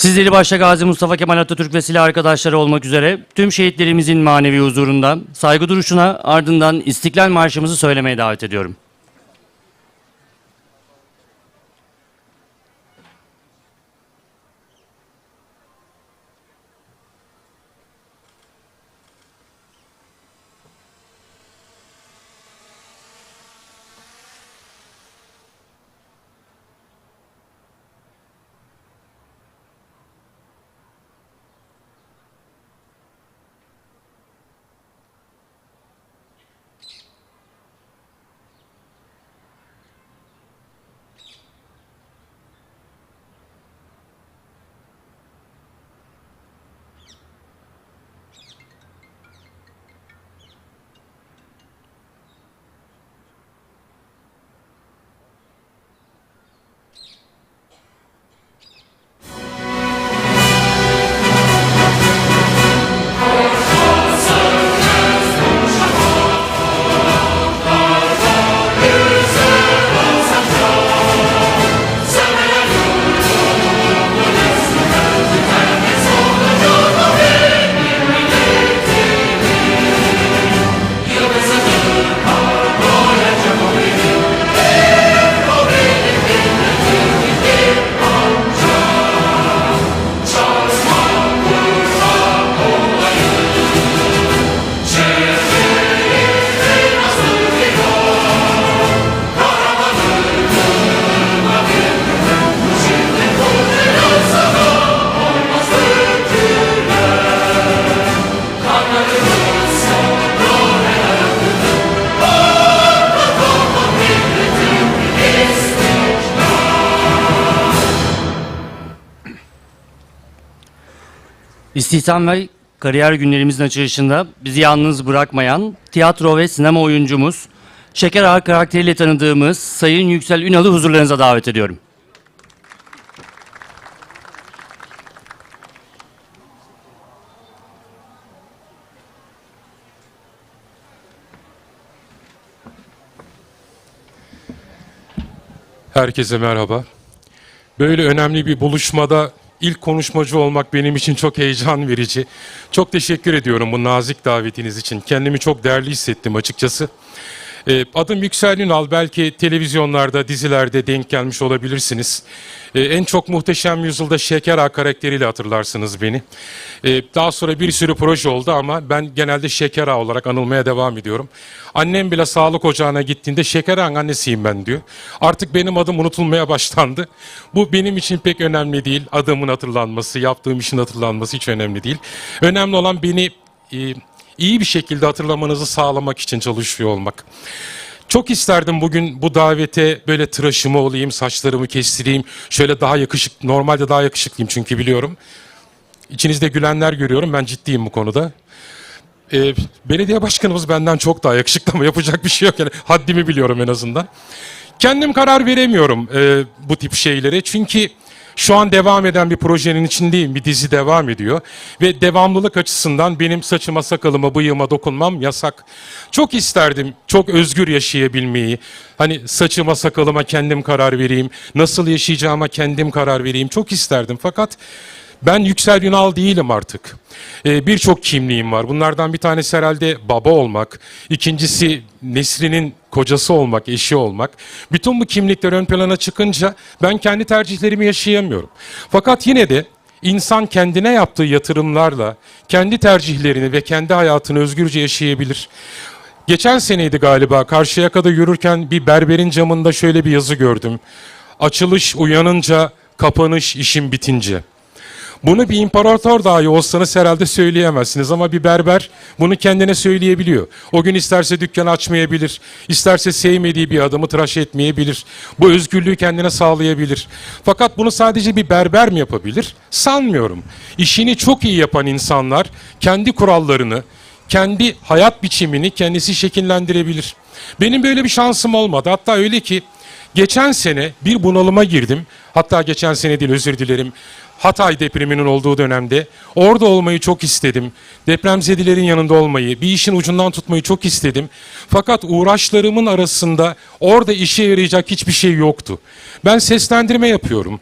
Sizleri başta Gazi Mustafa Kemal Atatürk ve silah arkadaşları olmak üzere tüm şehitlerimizin manevi huzurunda saygı duruşuna ardından İstiklal Marşımızı söylemeye davet ediyorum. İstihdam ve kariyer günlerimizin açılışında bizi yalnız bırakmayan tiyatro ve sinema oyuncumuz, Şeker Ağa karakteriyle tanıdığımız Sayın Yüksel Ünal'ı huzurlarınıza davet ediyorum. Herkese merhaba. Böyle önemli bir buluşmada ilk konuşmacı olmak benim için çok heyecan verici. Çok teşekkür ediyorum bu nazik davetiniz için. Kendimi çok değerli hissettim açıkçası. Ee, Adım Yüksel Ünal. Belki televizyonlarda, dizilerde denk gelmiş olabilirsiniz. Ee, En çok Muhteşem Yüzyılda Şeker Ağa karakteriyle hatırlarsınız beni. Ee, Daha sonra bir sürü proje oldu ama ben genelde Şeker Ağa olarak anılmaya devam ediyorum. Annem bile sağlık ocağına gittiğinde Şeker Ağa'nın annesiyim ben diyor. Artık benim adım unutulmaya başlandı. Bu benim için pek önemli değil. Adımın hatırlanması, yaptığım işin hatırlanması hiç önemli değil. Önemli olan beni e, iyi bir şekilde hatırlamanızı sağlamak için çalışıyor olmak. Çok isterdim bugün bu davete böyle tıraşımı olayım, saçlarımı kestireyim. Şöyle daha yakışık, normalde daha yakışıklıyım çünkü biliyorum. İçinizde gülenler görüyorum, ben ciddiyim bu konuda. Ee, belediye başkanımız benden çok daha yakışıklı ama yapacak bir şey yok. Yani haddimi biliyorum en azından. Kendim karar veremiyorum e, bu tip şeylere. Çünkü şu an devam eden bir projenin içindeyim. Bir dizi devam ediyor. Ve devamlılık açısından benim saçıma, sakalıma, bıyığıma dokunmam yasak. Çok isterdim çok özgür yaşayabilmeyi. Hani saçıma, sakalıma kendim karar vereyim. Nasıl yaşayacağıma kendim karar vereyim. Çok isterdim. Fakat ben Yüksel Ünal değilim artık. Ee, Birçok kimliğim var. Bunlardan bir tanesi herhalde baba olmak. İkincisi Nesrin'in kocası olmak, eşi olmak. Bütün bu kimlikler ön plana çıkınca ben kendi tercihlerimi yaşayamıyorum. Fakat yine de insan kendine yaptığı yatırımlarla kendi tercihlerini ve kendi hayatını özgürce yaşayabilir. Geçen seneydi galiba Karşıyaka'da yürürken bir berberin camında şöyle bir yazı gördüm. Açılış uyanınca, kapanış işin bitince. Bunu bir imparator dahi olsanız herhalde söyleyemezsiniz ama bir berber bunu kendine söyleyebiliyor. O gün isterse dükkan açmayabilir, isterse sevmediği bir adamı tıraş etmeyebilir. Bu özgürlüğü kendine sağlayabilir. Fakat bunu sadece bir berber mi yapabilir? Sanmıyorum. İşini çok iyi yapan insanlar kendi kurallarını, kendi hayat biçimini kendisi şekillendirebilir. Benim böyle bir şansım olmadı. Hatta öyle ki geçen sene bir bunalıma girdim. Hatta geçen sene değil özür dilerim. Hatay depreminin olduğu dönemde orada olmayı çok istedim. Depremzedilerin yanında olmayı, bir işin ucundan tutmayı çok istedim. Fakat uğraşlarımın arasında orada işe yarayacak hiçbir şey yoktu. Ben seslendirme yapıyorum.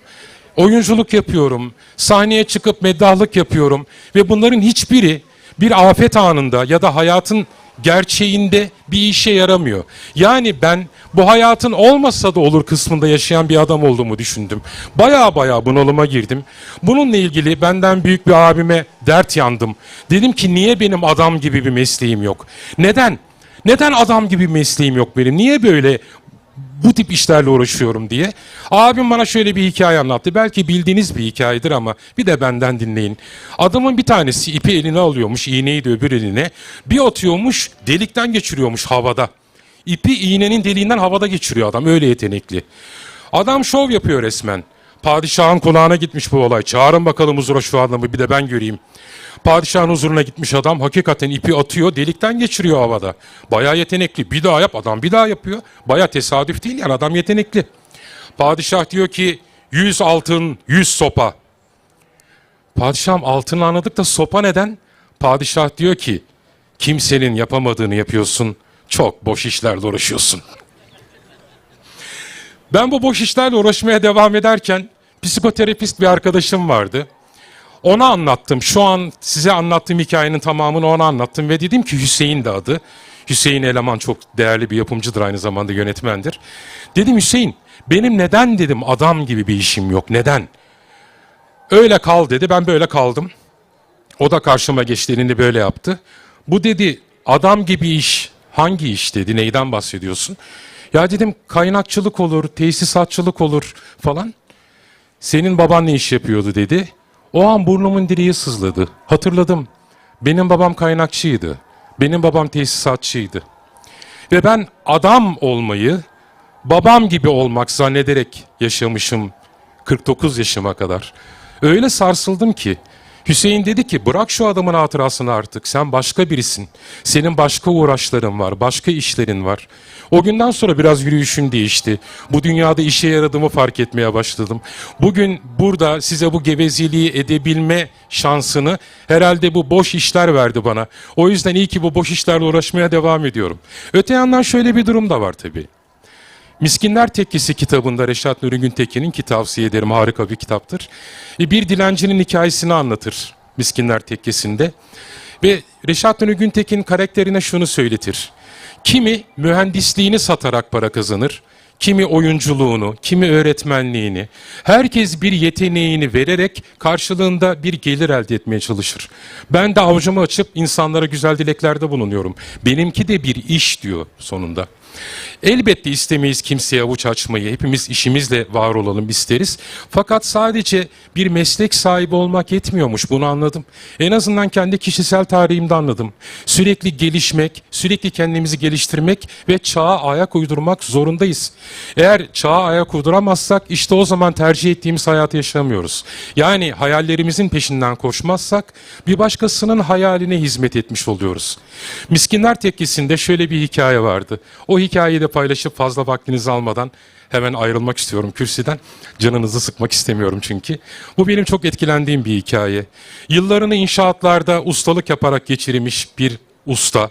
oyunculuk yapıyorum, sahneye çıkıp meddahlık yapıyorum ve bunların hiçbiri bir afet anında ya da hayatın gerçeğinde bir işe yaramıyor. Yani ben bu hayatın olmasa da olur kısmında yaşayan bir adam olduğumu düşündüm. Baya baya bunalıma girdim. Bununla ilgili benden büyük bir abime dert yandım. Dedim ki niye benim adam gibi bir mesleğim yok? Neden? Neden adam gibi mesleğim yok benim? Niye böyle bu tip işlerle uğraşıyorum diye. Abim bana şöyle bir hikaye anlattı. Belki bildiğiniz bir hikayedir ama bir de benden dinleyin. Adamın bir tanesi ipi eline alıyormuş, iğneyi de öbür eline. Bir atıyormuş, delikten geçiriyormuş havada. İpi iğnenin deliğinden havada geçiriyor adam, öyle yetenekli. Adam şov yapıyor resmen. Padişahın kulağına gitmiş bu olay. Çağırın bakalım huzura şu adamı bir de ben göreyim. Padişahın huzuruna gitmiş adam hakikaten ipi atıyor delikten geçiriyor havada. Baya yetenekli bir daha yap adam bir daha yapıyor. Baya tesadüf değil yani adam yetenekli. Padişah diyor ki 100 altın 100 sopa. Padişahım altını anladık da sopa neden? Padişah diyor ki kimsenin yapamadığını yapıyorsun çok boş işlerle uğraşıyorsun. Ben bu boş işlerle uğraşmaya devam ederken psikoterapist bir arkadaşım vardı. Ona anlattım. Şu an size anlattığım hikayenin tamamını ona anlattım ve dedim ki Hüseyin de adı. Hüseyin Eleman çok değerli bir yapımcıdır aynı zamanda yönetmendir. Dedim Hüseyin benim neden dedim adam gibi bir işim yok neden? Öyle kal dedi ben böyle kaldım. O da karşıma geçti elini böyle yaptı. Bu dedi adam gibi iş hangi iş dedi neyden bahsediyorsun? Ya dedim kaynakçılık olur, tesisatçılık olur falan. Senin baban ne iş yapıyordu dedi. O an burnumun direği sızladı. Hatırladım. Benim babam kaynakçıydı. Benim babam tesisatçıydı. Ve ben adam olmayı babam gibi olmak zannederek yaşamışım 49 yaşıma kadar. Öyle sarsıldım ki Hüseyin dedi ki bırak şu adamın hatırasını artık sen başka birisin. Senin başka uğraşların var, başka işlerin var. O günden sonra biraz yürüyüşüm değişti. Bu dünyada işe yaradığımı fark etmeye başladım. Bugün burada size bu gevezeliği edebilme şansını herhalde bu boş işler verdi bana. O yüzden iyi ki bu boş işlerle uğraşmaya devam ediyorum. Öte yandan şöyle bir durum da var tabii. Miskinler Tekkesi kitabında Reşat Nuri Güntekin'in ki tavsiye ederim harika bir kitaptır. E, Bir dilencinin hikayesini anlatır Miskinler Tekkesi'nde. Ve Reşat Nuri Güntekin karakterine şunu söyletir. Kimi mühendisliğini satarak para kazanır, kimi oyunculuğunu, kimi öğretmenliğini, herkes bir yeteneğini vererek karşılığında bir gelir elde etmeye çalışır. Ben de avucumu açıp insanlara güzel dileklerde bulunuyorum. Benimki de bir iş diyor sonunda. Elbette istemeyiz kimseye avuç açmayı. Hepimiz işimizle var olalım isteriz. Fakat sadece bir meslek sahibi olmak yetmiyormuş. Bunu anladım. En azından kendi kişisel tarihimde anladım. Sürekli gelişmek, sürekli kendimizi geliştirmek ve çağa ayak uydurmak zorundayız. Eğer çağa ayak uyduramazsak işte o zaman tercih ettiğimiz hayatı yaşamıyoruz. Yani hayallerimizin peşinden koşmazsak bir başkasının hayaline hizmet etmiş oluyoruz. Miskinler Tekkesi'nde şöyle bir hikaye vardı. O hikayeyi de paylaşıp fazla vaktinizi almadan hemen ayrılmak istiyorum kürsüden. Canınızı sıkmak istemiyorum çünkü. Bu benim çok etkilendiğim bir hikaye. Yıllarını inşaatlarda ustalık yaparak geçirmiş bir usta.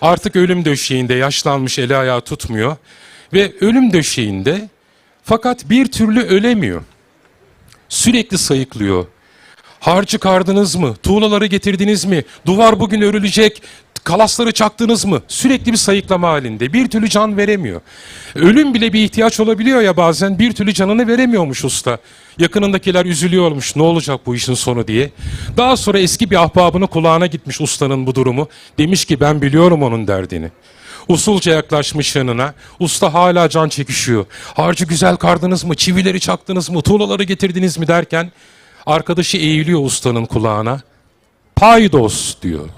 Artık ölüm döşeğinde yaşlanmış eli ayağı tutmuyor. Ve ölüm döşeğinde fakat bir türlü ölemiyor. Sürekli sayıklıyor. Harcı kardınız mı? Tuğlaları getirdiniz mi? Duvar bugün örülecek. Kalasları çaktınız mı? Sürekli bir sayıklama halinde. Bir türlü can veremiyor. Ölüm bile bir ihtiyaç olabiliyor ya bazen. Bir türlü canını veremiyormuş usta. Yakınındakiler üzülüyormuş. Ne olacak bu işin sonu diye. Daha sonra eski bir ahbabının kulağına gitmiş ustanın bu durumu. Demiş ki ben biliyorum onun derdini. Usulca yaklaşmış yanına. Usta hala can çekişiyor. Harcı güzel kardınız mı? Çivileri çaktınız mı? Tuğlaları getirdiniz mi derken arkadaşı eğiliyor ustanın kulağına. Paydos diyor.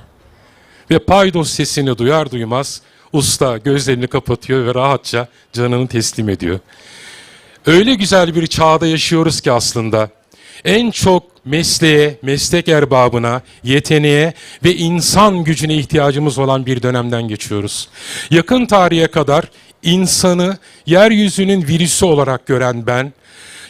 Ve paydos sesini duyar duymaz usta gözlerini kapatıyor ve rahatça canını teslim ediyor. Öyle güzel bir çağda yaşıyoruz ki aslında en çok mesleğe, meslek erbabına, yeteneğe ve insan gücüne ihtiyacımız olan bir dönemden geçiyoruz. Yakın tarihe kadar insanı yeryüzünün virüsü olarak gören ben,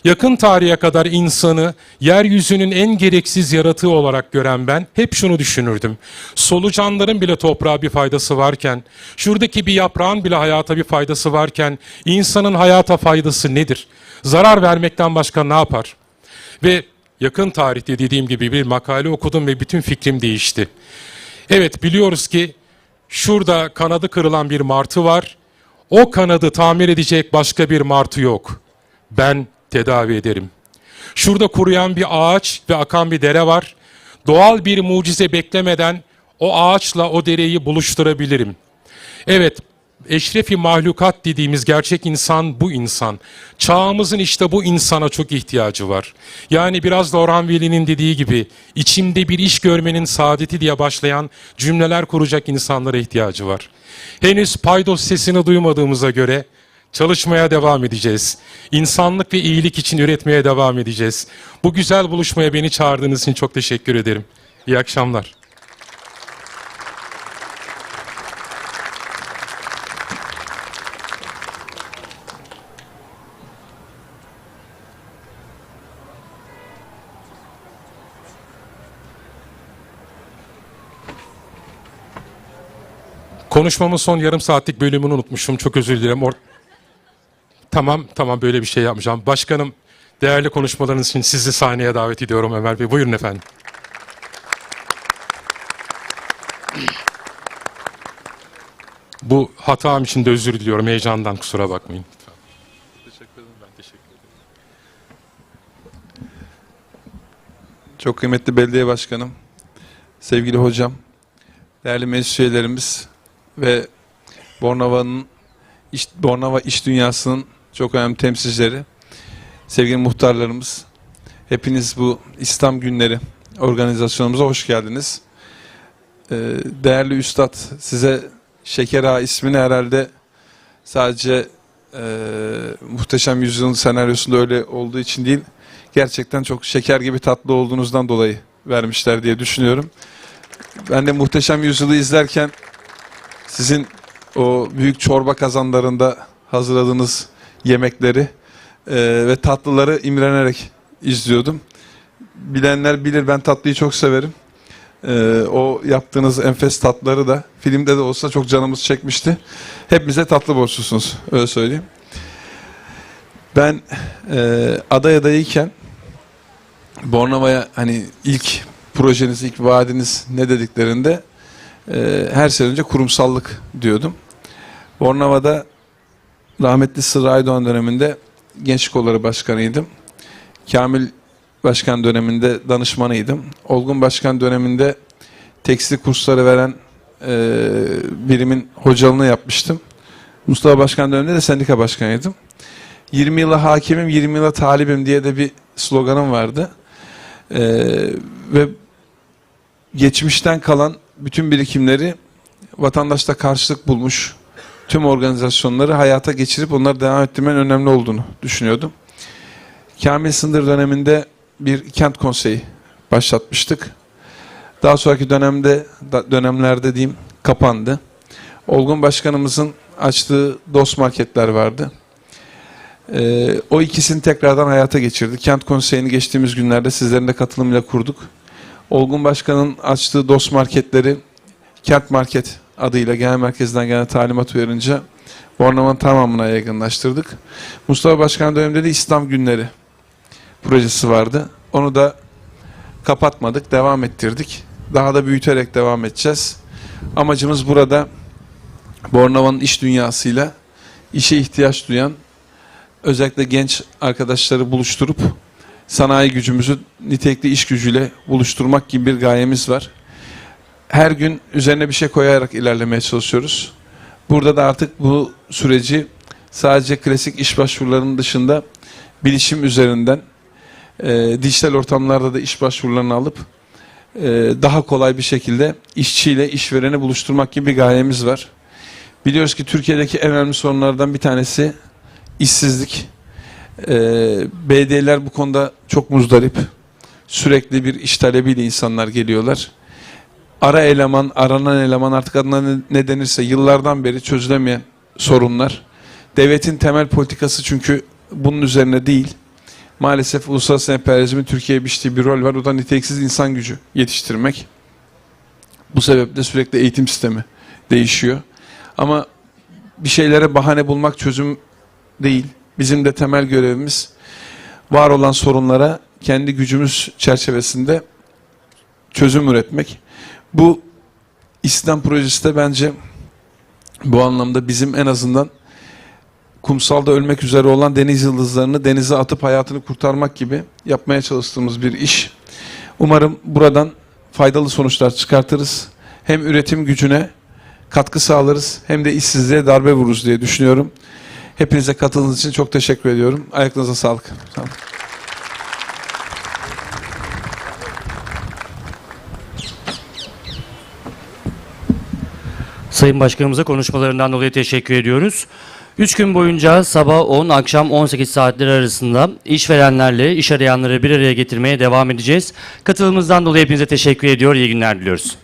yakın tarihe kadar insanı yeryüzünün en gereksiz yaratığı olarak gören ben hep şunu düşünürdüm. Solucanların bile toprağa bir faydası varken, şuradaki bir yaprağın bile hayata bir faydası varken insanın hayata faydası nedir? Zarar vermekten başka ne yapar? Ve yakın tarihte dediğim gibi bir makale okudum ve bütün fikrim değişti. Evet biliyoruz ki şurada kanadı kırılan bir martı var. O kanadı tamir edecek başka bir martı yok. Ben tedavi ederim. Şurada kuruyan bir ağaç ve akan bir dere var. Doğal bir mucize beklemeden o ağaçla o dereyi buluşturabilirim. Evet, eşrefi mahlukat dediğimiz gerçek insan bu insan. Çağımızın işte bu insana çok ihtiyacı var. Yani biraz da Orhan Veli'nin dediği gibi içimde bir iş görmenin saadeti diye başlayan cümleler kuracak insanlara ihtiyacı var. Henüz paydos sesini duymadığımıza göre çalışmaya devam edeceğiz. İnsanlık ve iyilik için üretmeye devam edeceğiz. Bu güzel buluşmaya beni çağırdığınız için çok teşekkür ederim. İyi akşamlar. Konuşmamın son yarım saatlik bölümünü unutmuşum. Çok özür dilerim. Or- tamam, tamam böyle bir şey yapmayacağım. Başkanım, değerli konuşmalarınız için sizi sahneye davet ediyorum Ömer Bey. Buyurun efendim. Bu hatam için de özür diliyorum. Heyecandan kusura bakmayın. Teşekkür ederim. Ben teşekkür ederim. Çok kıymetli belediye başkanım, sevgili hocam, değerli meclis üyelerimiz ve Bornova'nın iş, Bornova iş dünyasının çok önemli temsilcileri, sevgili muhtarlarımız, hepiniz bu İslam günleri organizasyonumuza hoş geldiniz. Ee, değerli üstad, size Şeker Ağa ismini herhalde sadece e, Muhteşem Yüzyılın senaryosunda öyle olduğu için değil, gerçekten çok şeker gibi tatlı olduğunuzdan dolayı vermişler diye düşünüyorum. Ben de Muhteşem Yüzyıl'ı izlerken sizin o büyük çorba kazanlarında hazırladığınız yemekleri e, ve tatlıları imrenerek izliyordum. Bilenler bilir ben tatlıyı çok severim. E, o yaptığınız enfes tatları da filmde de olsa çok canımız çekmişti. Hepimize tatlı borçlusunuz öyle söyleyeyim. Ben e, aday adayıyken Bornova'ya hani ilk projeniz, ilk vaadiniz ne dediklerinde e, her sene önce kurumsallık diyordum. Bornova'da rahmetli Sırrı Aydoğan döneminde Gençlik Kolları Başkanıydım. Kamil Başkan döneminde danışmanıydım. Olgun Başkan döneminde tekstil kursları veren e, birimin hocalığını yapmıştım. Mustafa Başkan döneminde de sendika başkanıydım. 20 yıla hakimim, 20 yıla talibim diye de bir sloganım vardı. Ee, ve geçmişten kalan bütün birikimleri vatandaşta karşılık bulmuş tüm organizasyonları hayata geçirip onları devam ettirmenin önemli olduğunu düşünüyordum. Kamil Sındır döneminde bir kent konseyi başlatmıştık. Daha sonraki dönemde dönemlerde diyeyim kapandı. Olgun Başkanımızın açtığı DOS marketler vardı. Ee, o ikisini tekrardan hayata geçirdik. Kent Konseyi'ni geçtiğimiz günlerde sizlerin de katılımıyla kurduk. Olgun Başkan'ın açtığı DOS marketleri Kent Market adıyla genel merkezden gelen talimat uyarınca Bornova'nın tamamına yaygınlaştırdık. Mustafa Başkan döneminde de İslam Günleri projesi vardı. Onu da kapatmadık, devam ettirdik. Daha da büyüterek devam edeceğiz. Amacımız burada Bornova'nın iş dünyasıyla işe ihtiyaç duyan özellikle genç arkadaşları buluşturup sanayi gücümüzü nitelikli iş gücüyle buluşturmak gibi bir gayemiz var. Her gün üzerine bir şey koyarak ilerlemeye çalışıyoruz. Burada da artık bu süreci sadece klasik iş başvurularının dışında bilişim üzerinden e, dijital ortamlarda da iş başvurularını alıp e, daha kolay bir şekilde işçiyle işvereni buluşturmak gibi bir gayemiz var. Biliyoruz ki Türkiye'deki en önemli sorunlardan bir tanesi işsizlik. Ee, BD'ler bu konuda çok muzdarip. Sürekli bir iş talebiyle insanlar geliyorlar. Ara eleman, aranan eleman artık adına ne- denirse yıllardan beri çözülemeyen sorunlar. Devletin temel politikası çünkü bunun üzerine değil. Maalesef uluslararası emperyalizmin Türkiye'ye biçtiği bir rol var. O da niteliksiz insan gücü yetiştirmek. Bu sebeple sürekli eğitim sistemi değişiyor. Ama bir şeylere bahane bulmak çözüm değil. Bizim de temel görevimiz var olan sorunlara kendi gücümüz çerçevesinde çözüm üretmek. Bu İslam projesi de bence bu anlamda bizim en azından kumsalda ölmek üzere olan deniz yıldızlarını denize atıp hayatını kurtarmak gibi yapmaya çalıştığımız bir iş. Umarım buradan faydalı sonuçlar çıkartırız. Hem üretim gücüne katkı sağlarız hem de işsizliğe darbe vururuz diye düşünüyorum. Hepinize katıldığınız için çok teşekkür ediyorum. Ayaklarınıza sağlık. Sağ olun. Sayın Başkanımıza konuşmalarından dolayı teşekkür ediyoruz. 3 gün boyunca sabah 10, akşam 18 saatleri arasında işverenlerle iş arayanları bir araya getirmeye devam edeceğiz. Katılımınızdan dolayı hepinize teşekkür ediyor. İyi günler diliyoruz.